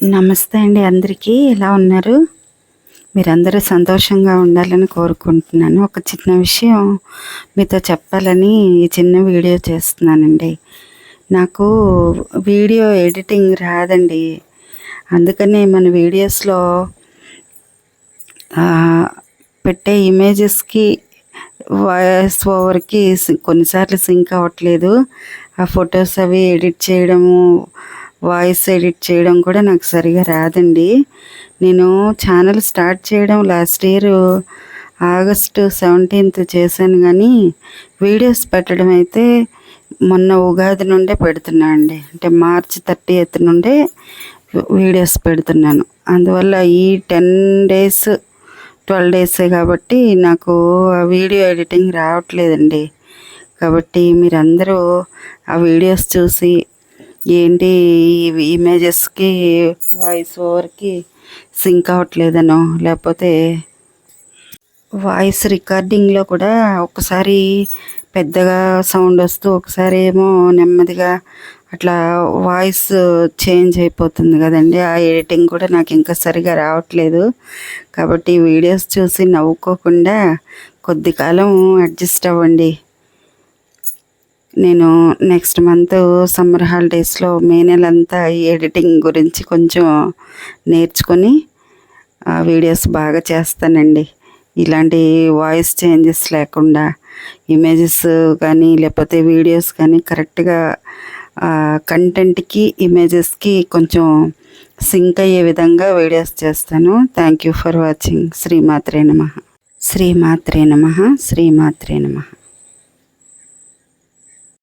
నమస్తే అండి అందరికీ. ఎలా ఉన్నారు? మీరందరూ సంతోషంగా ఉండాలని కోరుకుంటున్నాను. ఒక చిన్న విషయం మీతో చెప్పాలని ఈ చిన్న వీడియో చేస్తున్నానండి. నాకు వీడియో ఎడిటింగ్ రాదండి. అందుకనే మన వీడియోస్లో పెట్టే ఇమేజెస్కి వాయిస్ ఓవర్కి కొన్నిసార్లు సింక్ అవ్వట్లేదు. ఆ ఫొటోస్ అవి ఎడిట్ చేయడము వాయిస్ ఎడిట్ చేయడం కూడా నాకు సరిగా రాదండి. నేను ఛానల్ స్టార్ట్ చేయడం లాస్ట్ ఇయర్ ఆగస్టు సెవెంటీన్త్ చేశాను కానీ వీడియోస్ పెట్టడం అయితే మొన్న ఉగాది నుండే పెడుతున్నా అండి. అంటే మార్చ్ థర్టీ ఎయిత్ నుండే వీడియోస్ పెడుతున్నాను. అందువల్ల ఈ టెన్ డేస్ ట్వెల్వ్ డేసే కాబట్టి నాకు ఆ వీడియో ఎడిటింగ్ రావట్లేదండి. కాబట్టి మీరందరూ ఆ వీడియోస్ చూసి ఏంటి ఇమేజెస్కి వాయిస్ ఓవర్కి సింక్ అవ్వట్లేదనో లేకపోతే వాయిస్ రికార్డింగ్లో కూడా ఒకసారి పెద్దగా సౌండ్ వస్తూ ఒకసారి ఏమో నెమ్మదిగా అట్లా వాయిస్ చేంజ్ అయిపోతుంది కదండి. ఆ ఎడిటింగ్ కూడా నాకు ఇంకా సరిగా రావట్లేదు. కాబట్టి వీడియోస్ చూసి నవ్వుకోకుండా కొద్ది కాలం అడ్జస్ట్ అవ్వండి. నేను నెక్స్ట్ మంత్ సమ్మర్ హాలిడేస్లో మే నెలంతా ఈ ఎడిటింగ్ గురించి కొంచెం నేర్చుకొని ఆ వీడియోస్ బాగా చేస్తానండి. ఇలాంటి వాయిస్ చేంజెస్ లేకుండా ఇమేజెస్ కానీ లేకపోతే వీడియోస్ కానీ కరెక్ట్గా కంటెంట్కి ఇమేజెస్కి కొంచెం సింక్ అయ్యే విధంగా వీడియోస్ చేస్తాను. థ్యాంక్ యూ ఫర్ వాచింగ్ శ్రీమాత్రే నమ. శ్రీమాత్రే నమ. శ్రీమాత్రే నమ.